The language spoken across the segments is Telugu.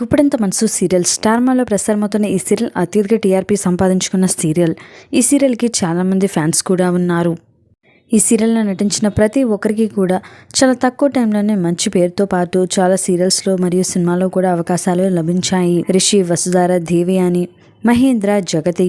గుప్పడంత మనసు సీరియల్ స్టార్మాలో ప్రసారమవుతున్న ఈ సీరియల్ అత్యధిక టీఆర్పీ సంపాదించుకున్న సీరియల్. ఈ సీరియల్కి చాలామంది ఫ్యాన్స్ కూడా ఉన్నారు. ఈ సీరియల్లో నటించిన ప్రతి ఒక్కరికి కూడా చాలా తక్కువ టైంలోనే మంచి పేరుతో పాటు చాలా సీరియల్స్లో మరియు సినిమాలో కూడా అవకాశాలు లభించాయి. రిషి వసుధార అని మహేంద్ర జగతి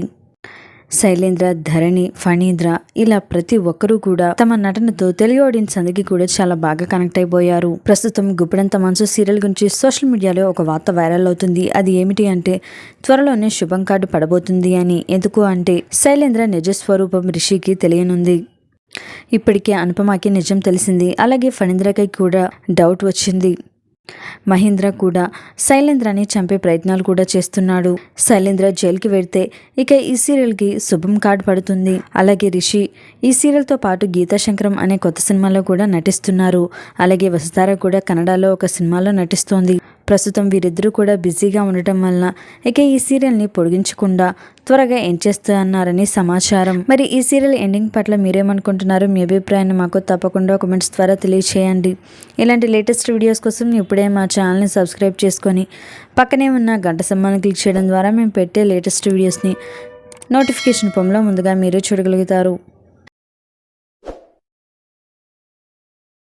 శైలేంద్ర ధరణి ఫణీంద్ర ఇలా ప్రతి ఒక్కరూ కూడా తమ నటనతో తెలుగు ఆడియన్స్ అందరికీ కూడా చాలా బాగా కనెక్ట్ అయిపోయారు. ప్రస్తుతం గుప్పెడంత మనసు సీరియల్ గురించి సోషల్ మీడియాలో ఒక వార్త వైరల్ అవుతుంది. అది ఏమిటి అంటే త్వరలోనే శుభం కార్డు పడబోతుంది అని. ఎందుకు అంటే శైలేంద్ర నిజస్వరూపం రిషికి తెలియనుంది. ఇప్పటికే అనుపమకి నిజం తెలిసింది. అలాగే ఫణీంద్రకి కూడా డౌట్ వచ్చింది. మహేంద్ర కూడా శైలేంద్రని చంపే ప్రయత్నాలు కూడా చేస్తున్నాడు. శైలేంద్ర జైలుకి వెళ్తే ఇక ఈ సీరియల్కి శుభం కార్డు పడుతుంది. అలాగే రిషి ఈ సీరియల్తో పాటు గీతాశంకరం అనే కొత్త సినిమాలో కూడా నటిస్తున్నారు. అలాగే వసుధార కూడా కన్నడలో ఒక సినిమాలో నటిస్తోంది. ప్రస్తుతం వీరిద్దరూ కూడా బిజీగా ఉండటం వలన ఇక ఈ సీరియల్ని పొడిగించకుండా త్వరగా ఎండ్ చేస్తున్నారని సమాచారం. మరి ఈ సీరియల్ ఎండింగ్ పట్ల మీరేమనుకుంటున్నారు? మీ అభిప్రాయాన్ని మాకు తప్పకుండా కామెంట్స్ ద్వారా తెలియచేయండి. ఇలాంటి లేటెస్ట్ వీడియోస్ కోసం ఇప్పుడే మా ఛానల్ని సబ్స్క్రైబ్ చేసుకొని పక్కనే ఉన్న గంట సమ్మాన్ని క్లిక్ చేయడం ద్వారా మేము పెట్టే లేటెస్ట్ వీడియోస్ని నోటిఫికేషన్ రూపంలో ముందుగా మీరు చూడగలుగుతారు.